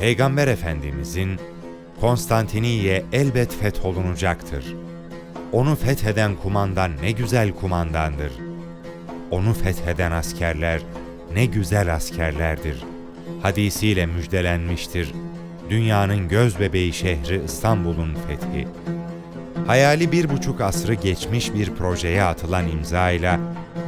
Peygamber Efendimizin Konstantiniye elbet fetholunacaktır. Onu fetheden kumandan ne güzel kumandandır. Onu fetheden askerler ne güzel askerlerdir. Hadisiyle müjdelenmiştir. Dünyanın göz bebeği şehri İstanbul'un fethi. Hayali bir buçuk asrı geçmiş bir projeye atılan imzayla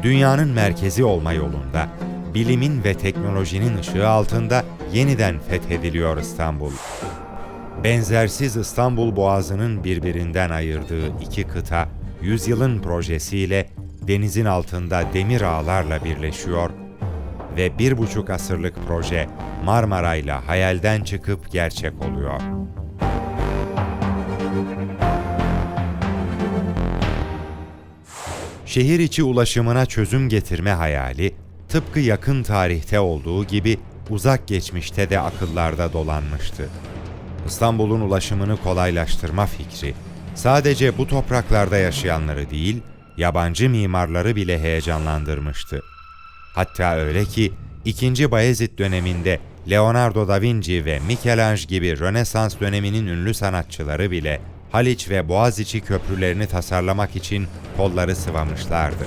dünyanın merkezi olma yolunda, bilimin ve teknolojinin ışığı altında yeniden fethediliyor İstanbul. Benzersiz İstanbul Boğazı'nın birbirinden ayırdığı iki kıta, yüzyılın projesiyle denizin altında demir ağlarla birleşiyor ve bir buçuk asırlık proje Marmaray'la hayalden çıkıp gerçek oluyor. Şehir içi ulaşımına çözüm getirme hayali, tıpkı yakın tarihte olduğu gibi uzak geçmişte de akıllarda dolanmıştı. İstanbul'un ulaşımını kolaylaştırma fikri, sadece bu topraklarda yaşayanları değil, yabancı mimarları bile heyecanlandırmıştı. Hatta öyle ki 2. Bayezid döneminde Leonardo da Vinci ve Michelangelo gibi Rönesans döneminin ünlü sanatçıları bile Haliç ve Boğaziçi köprülerini tasarlamak için kolları sıvamışlardı.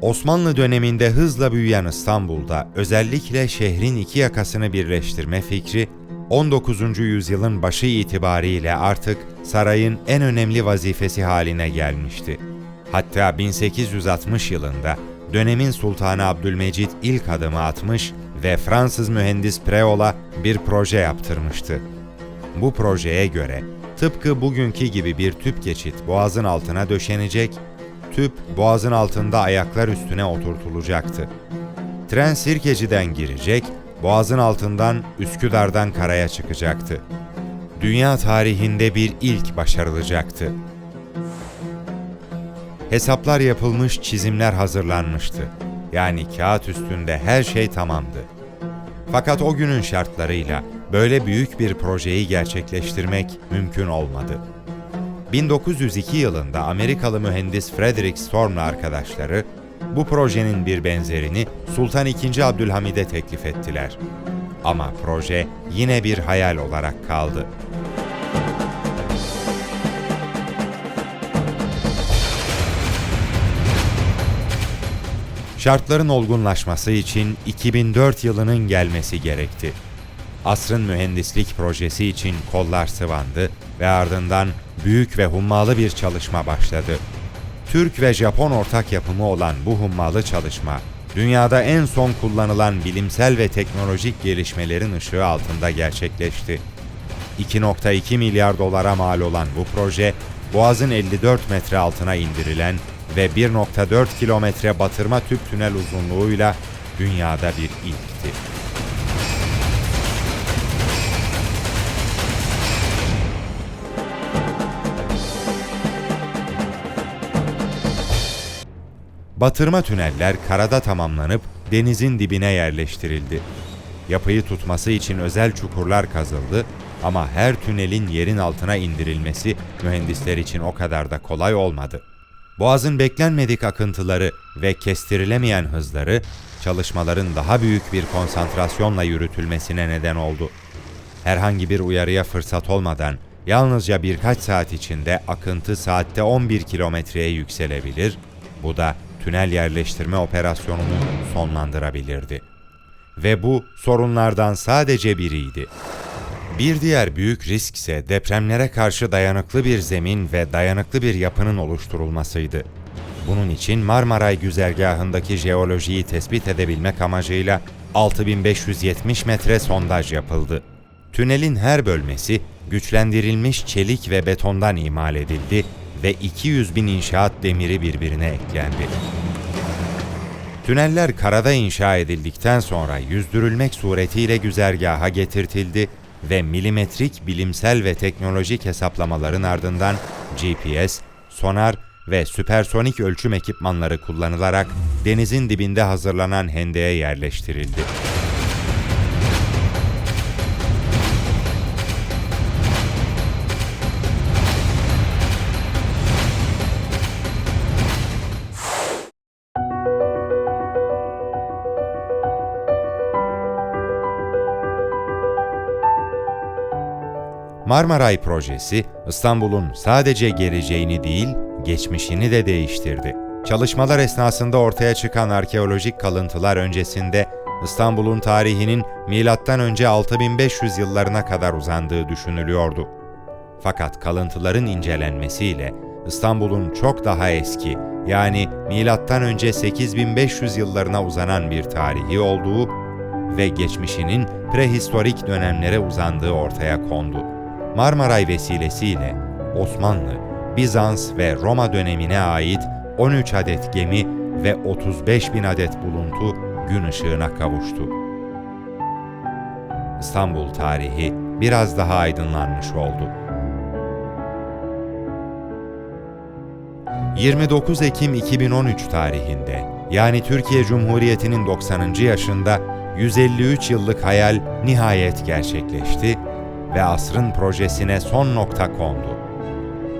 Osmanlı döneminde hızla büyüyen İstanbul'da özellikle şehrin iki yakasını birleştirme fikri 19. yüzyılın başı itibariyle artık sarayın en önemli vazifesi haline gelmişti. Hatta 1860 yılında dönemin Sultanı Abdülmecit ilk adımı atmış ve Fransız mühendis Preol'a bir proje yaptırmıştı. Bu projeye göre tıpkı bugünkü gibi bir tüp geçit boğazın altına döşenecek, tüp boğazın altında ayaklar üstüne oturtulacaktı. Tren Sirkeci'den girecek, boğazın altından Üsküdar'dan karaya çıkacaktı. Dünya tarihinde bir ilk başarılacaktı. Hesaplar yapılmış, çizimler hazırlanmıştı. Yani kağıt üstünde her şey tamamdı. Fakat o günün şartlarıyla böyle büyük bir projeyi gerçekleştirmek mümkün olmadı. 1902 yılında Amerikalı mühendis Frederick Storm'la arkadaşları bu projenin bir benzerini Sultan II. Abdülhamid'e teklif ettiler. Ama proje yine bir hayal olarak kaldı. Şartların olgunlaşması için 2004 yılının gelmesi gerekti. Asrın mühendislik projesi için kollar sıvandı ve ardından büyük ve hummalı bir çalışma başladı. Türk ve Japon ortak yapımı olan bu hummalı çalışma, dünyada en son kullanılan bilimsel ve teknolojik gelişmelerin ışığı altında gerçekleşti. 2.2 milyar dolara mal olan bu proje, Boğaz'ın 54 metre altına indirilen ve 1.4 kilometre batırma tüp tünel uzunluğuyla dünyada bir ilkti. Batırma tüneller karada tamamlanıp denizin dibine yerleştirildi. Yapıyı tutması için özel çukurlar kazıldı ama her tünelin yerin altına indirilmesi mühendisler için o kadar da kolay olmadı. Boğazın beklenmedik akıntıları ve kestirilemeyen hızları çalışmaların daha büyük bir konsantrasyonla yürütülmesine neden oldu. Herhangi bir uyarıya fırsat olmadan yalnızca birkaç saat içinde akıntı saatte 11 kilometreye yükselebilir, bu da tünel yerleştirme operasyonunu sonlandırabilirdi. Ve bu sorunlardan sadece biriydi. Bir diğer büyük risk ise depremlere karşı dayanıklı bir zemin ve dayanıklı bir yapının oluşturulmasıydı. Bunun için Marmaray güzergahındaki jeolojiyi tespit edebilmek amacıyla 6570 metre sondaj yapıldı. Tünelin her bölmesi güçlendirilmiş çelik ve betondan imal edildi ve 200 bin inşaat demiri birbirine eklendi. Tüneller karada inşa edildikten sonra yüzdürülmek suretiyle güzergaha getirtildi ve milimetrik bilimsel ve teknolojik hesaplamaların ardından GPS, sonar ve süpersonik ölçüm ekipmanları kullanılarak denizin dibinde hazırlanan hendeğe yerleştirildi. Marmaray projesi İstanbul'un sadece geleceğini değil, geçmişini de değiştirdi. Çalışmalar esnasında ortaya çıkan arkeolojik kalıntılar öncesinde İstanbul'un tarihinin M.Ö. 6500 yıllarına kadar uzandığı düşünülüyordu. Fakat kalıntıların incelenmesiyle İstanbul'un çok daha eski yani M.Ö. 8500 yıllarına uzanan bir tarihi olduğu ve geçmişinin prehistorik dönemlere uzandığı ortaya kondu. Marmaray vesilesiyle Osmanlı, Bizans ve Roma dönemine ait 13 adet gemi ve 35 bin adet buluntu gün ışığına kavuştu. İstanbul tarihi biraz daha aydınlanmış oldu. 29 Ekim 2013 tarihinde yani Türkiye Cumhuriyeti'nin 90. yaşında 153 yıllık hayal nihayet gerçekleşti ve asrın projesine son nokta kondu.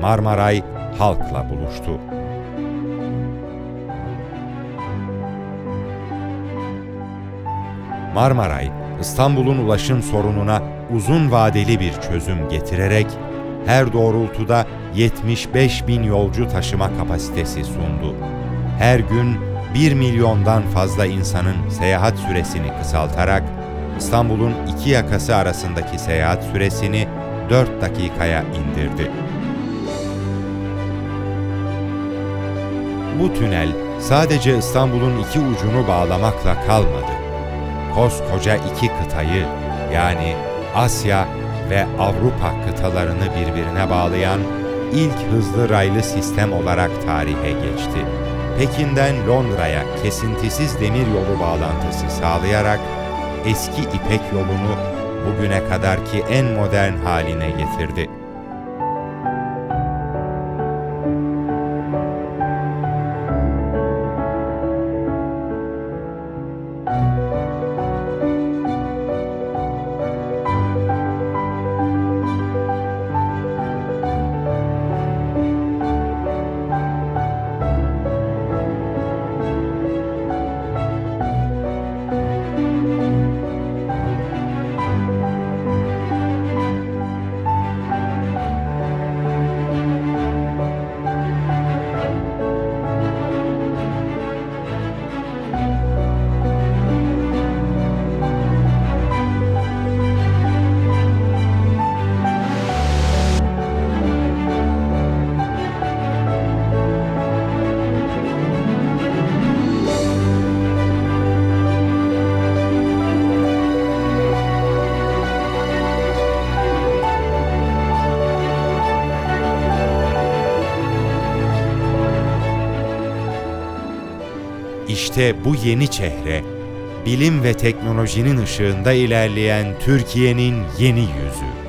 Marmaray halkla buluştu. Marmaray, İstanbul'un ulaşım sorununa uzun vadeli bir çözüm getirerek her doğrultuda 75 bin yolcu taşıma kapasitesi sundu. Her gün 1 milyondan fazla insanın seyahat süresini kısaltarak İstanbul'un iki yakası arasındaki seyahat süresini 4 dakikaya indirdi. Bu tünel sadece İstanbul'un iki ucunu bağlamakla kalmadı. Koskoca iki kıtayı yani Asya ve Avrupa kıtalarını birbirine bağlayan ilk hızlı raylı sistem olarak tarihe geçti. Pekin'den Londra'ya kesintisiz demir yolu bağlantısı sağlayarak eski İpek yolunu bugüne kadarki en modern haline getirdi. İşte bu yeni çehre, bilim ve teknolojinin ışığında ilerleyen Türkiye'nin yeni yüzü.